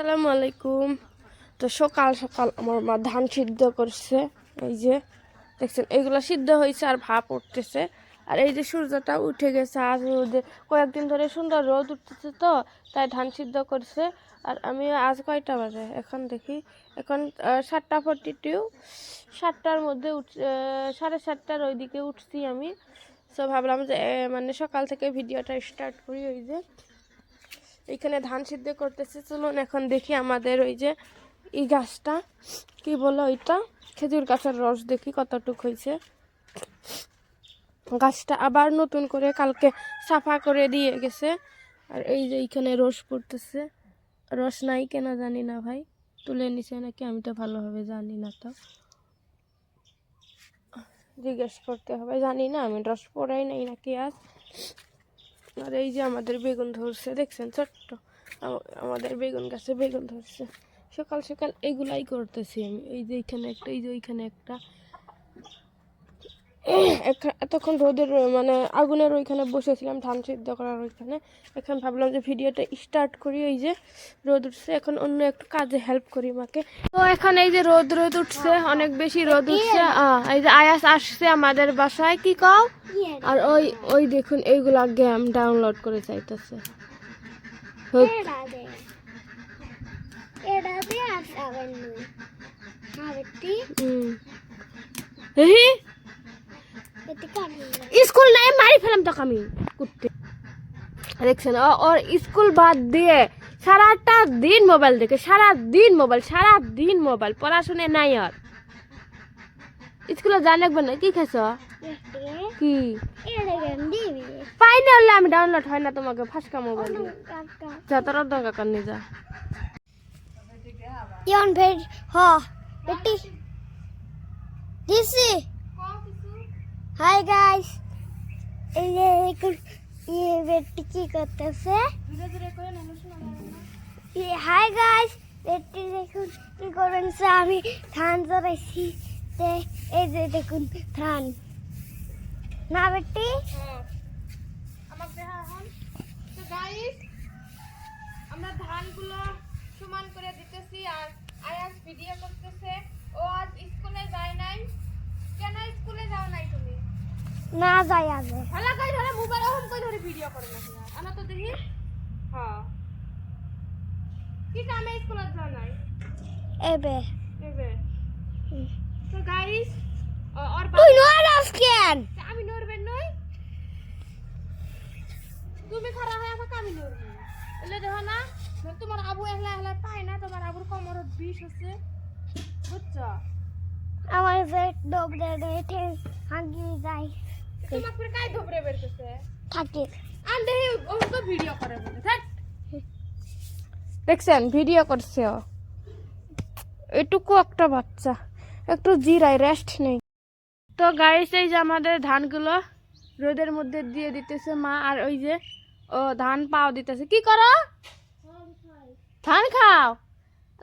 আসসালামু আলাইকুম। তো সকাল সকাল আমার মা ধান সিদ্ধ করছে। এই যে, দেখছেন, এগুলো সিদ্ধ হয়েছে আর ভাপ উঠতেছে। আর এই যে সূর্যটা উঠে গেছে, আজ রোদে, কয়েকদিন ধরে সুন্দর রোদ উঠতেছে তো, তাই ধান সিদ্ধ করছে। আর আমি আজ কয়টা বাজে? এখন দেখি, এখন সাতটা ফোরটি টু সাতটার মধ্যে উঠ সাড়ে সাতটার ওইদিকে উঠছি আমি। সো ভাবলাম যে মানে সকাল থেকে ভিডিওটা স্টার্ট করি, ওই যে। এইখানে ধান সিদ্ধ করতেছে। চলুন এখন দেখি আমাদের ওই যে এই গাছটা। কি বলো ওইটা? খেজুর গাছের রস দেখি কতটুক হয়েছে। গাছটা আবার নতুন করে কালকে সাফা করে দিয়ে গেছে। আর এই যে এইখানে রস পড়তেছে। রস নাই কেন জানি না ভাই। তুলে নিছে নাকি আমি তো ভালোভাবে জানি না তো। জিজ্ঞেস করতে হবে। জানি না, আমি রস পড়াই নাই নাকি আজ। আর এই যে আমাদের বেগুন ধরছে, দেখছেন ছোট্ট? আমাদের বেগুন গাছে বেগুন ধরছে। সকাল সকাল এগুলাই করতেছি আমি। এই যে এখানে একটা, এই যে ওইখানে একটা। এতক্ষণ রোদের মানে আগুনের ওইখানে বসেছিলাম ধান সিদ্ধ করার ওইখানে। এখন ভাবলাম যে ভিডিওটা স্টার্ট করি এই যে রোদ উঠছে। এখন অন্য একটু কাজে হেল্প করি মাকে। তো এখন এই যে রোদ রোদ উঠছে অনেক বেশি রোদ উঠছে। এই যে আয়াস আসছে আমাদের বাসায় কি কও? আর ওই ওই দেখুন এইগুলা গেম ডাউনলোড করে চাইতেছে। স্কুল নাই, মারি ফেলাম তো আমি। কুত্তে। দেখছেন ওর স্কুল বাদ দিয়ে সারাটা দিন মোবাইল দেখে সারা দিন মোবাইল সারা দিন মোবাইল, পড়াশোনা নাই আর। স্কুলে যা লাগবে না, কি খাইছ? কি? পাই না হলে আমি ডাউনলোড হয় না তোমাকে, ফাঁসকা মোবাইল যা, তোর কার নিয়ে যা। Yon ভেজ হ, বেটি। দিছি। হাই গাইস ইয়ে বেটি কি করতেছে হাই গাইস বেটি দেখুন কি করবেন আমি ধান চড়াইছি তে এই যে দেখুন ধান না বেটি আমরা ধানগুলো সমান করে দিতেছি আর আয়াস ভিডিও করতেছে ও আজ স্কুলে যায় নাই কেন স্কুলে যাও নাই তুমি না যাই আগে এলাকায় ধরে মোবাইল অন করে ধরে ভিডিও করে না কিনা তো দেখি। হ্যাঁ। কি কামে স্কুলে যাও নাই? এবে। এবে। তো গাইস ওর তুই নড়াস কেন? আমি নড়বেন নই। তুমি খারাপ হয়ে আমাকে আমি নড়বো। এলে দেখো না তোমার আবু একলা একলা পায় না তোমার আবুর কোমরত বিষ আছে। বুঝছ? আমার পেট ডোবরে রেখে হাগি যাই তোমার ফির কাই ধবরে বেরতেছে থাকে। আন্ডে ও তো ভিডিও করে বলে থাক। দেখছেন ভিডিও করছে ও এটুকু একটা বাচ্চা একটু জিরাই রেস্ট নেই তো গাইস এই যে আমাদের ধানগুলো রোদের মধ্যে দিয়ে দিতেছে মা আর ওই যে ও ধান পাও দিতেছে। কি করো ধান খাও।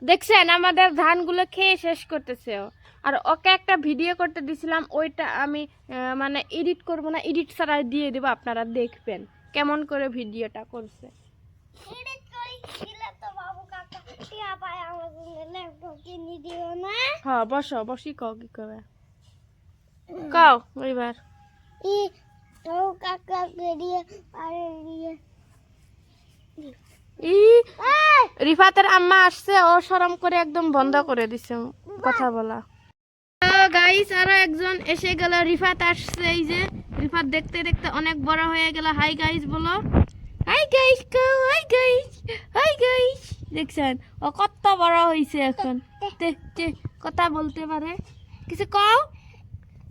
দেখছেন আমাদের ধানগুলো খেয়ে শেষ করতেছে ও আর ওকে একটা ভিডিও করতে দিছিলাম ওইটা আমি মানে এডিট করব না এডিট ছাড়াই দিয়ে দেবো আপনারা দেখবেন কেমন করে ভিডিওটা করছে। হ্যাঁ বসো বসি কও কি করে কও এবার। ই তো কাকা দিয়ে আরে দিয়ে ই রিফাতের আম্মা আসছে ও শরম করে একদম বন্ধ করে দিছে কথা বলা। গাইস আরও একজন এসে গেল। রিফাত আসছে, এই যে। রিফাত দেখতে দেখতে অনেক বড় হয়ে গেল। হাই গাইস বলো। হাই গাইস কও হাই গাইস হাই গাইস দেখছেন, ও কত বড় হইছে এখন। তে তে, কথা বলতে পারে। কিছু কও?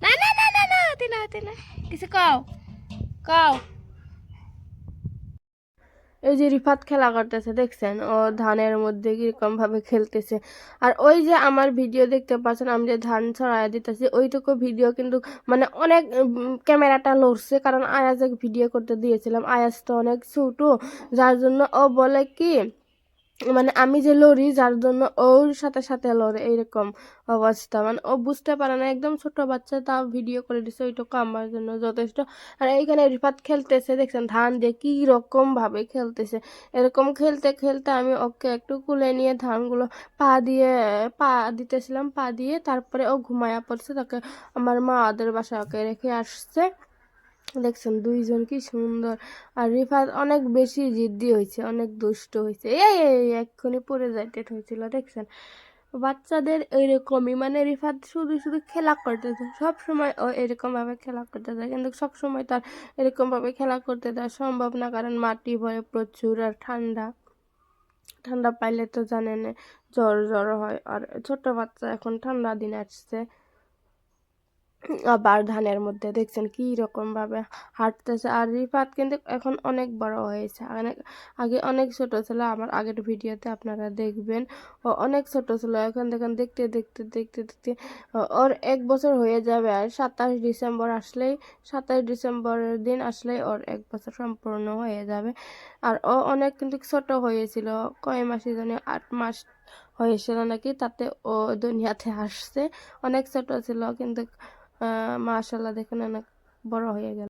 না না না না না তিনা না হাতে না। কিছু কও? কও? এই যে রিফাত খেলা করতেছে, দেখছেন? ও ধানের মধ্যে কীরকম ভাবে খেলতেছে। আর ওই যে আমার ভিডিও দেখতে পাচ্ছেন, আমি যে ধান ছড়াইয়া দিতেছি, ওইটুকু ভিডিও কিন্তু মানে অনেক ক্যামেরাটা লড়ছে, কারণ আয়াজ এক ভিডিও করতে দিয়েছিলাম। আয়াজ তো অনেক ছোটো, যার জন্য ও বলে কি মানে আমি যে লড়ি, যার জন্য ওর সাথে সাথে লড়ে, এইরকম অবস্থা। মানে ও বুঝতে পারে না, একদম ছোট বাচ্চা, তাও ভিডিও করে দিছে, ওইটুকু আমার জন্য যথেষ্ট। আর এইখানে রিফাত খেলতেছে, দেখছেন, ধান দিয়ে কি রকম ভাবে খেলতেছে। এরকম খেলতে খেলতে আমি ওকে একটু কুলে নিয়ে ধানগুলো পা দিয়ে, পা দিতেছিলাম, পা দিয়ে তারপরে ও ঘুমায়া পড়ছে, তাকে আমার মা ওদের বাসায় ওকে রেখে আসছে। দেখছেন, দুইজন কি সুন্দর। আর রিফাত অনেক বেশি জিদ্দি হয়েছে, অনেক দুষ্ট হয়েছে। এই এক্ষুনি পড়ে যাইতে হয়েছিল, দেখছেন। বাচ্চাদের এরকমই মানে রিফাত শুধু শুধু খেলা করতে চায় সব সময় ও এরকমভাবে খেলা করতে চায় কিন্তু সব সময় তার এরকমভাবে খেলা করতে দেওয়া সম্ভব না, কারণ মাটি ভয়ে প্রচুর আর ঠান্ডা। ঠান্ডা পাইলে তো জানেন, জ্বর জ্বর হয়। আর ছোট বাচ্চা এখন ঠান্ডা দিন আসছে। আবার ধানের মধ্যে, দেখছেন কি রকম ভাবে হাঁটতেছে। আর রিফাত কিন্তু এখন অনেক বড় হয়েছে। অনেক আগে অনেক ছোট ছিল, আমার আগের ভিডিওতে আপনারা দেখবেন। ও অনেক ছোট ছিল, এখন দেখেন দেখতে দেখতে দেখতে দেখতে ওর এক বছর হয়ে যাবে। আর সাতাশ ডিসেম্বর আসলেই, সাতাশ ডিসেম্বরের দিন আসলেই ওর এক বছর সম্পূর্ণ হয়ে যাবে। আর ও অনেক কিন্তু ছোট হয়েছিল, কয় মাসে জানি, আট মাস হয়েছিল নাকি, তাতে ও দুনিয়াতে আসছে। অনেক ছোট ছিল, কিন্তু মাশাল্লাহ দেখুন অনেক বড় হয়ে গেল।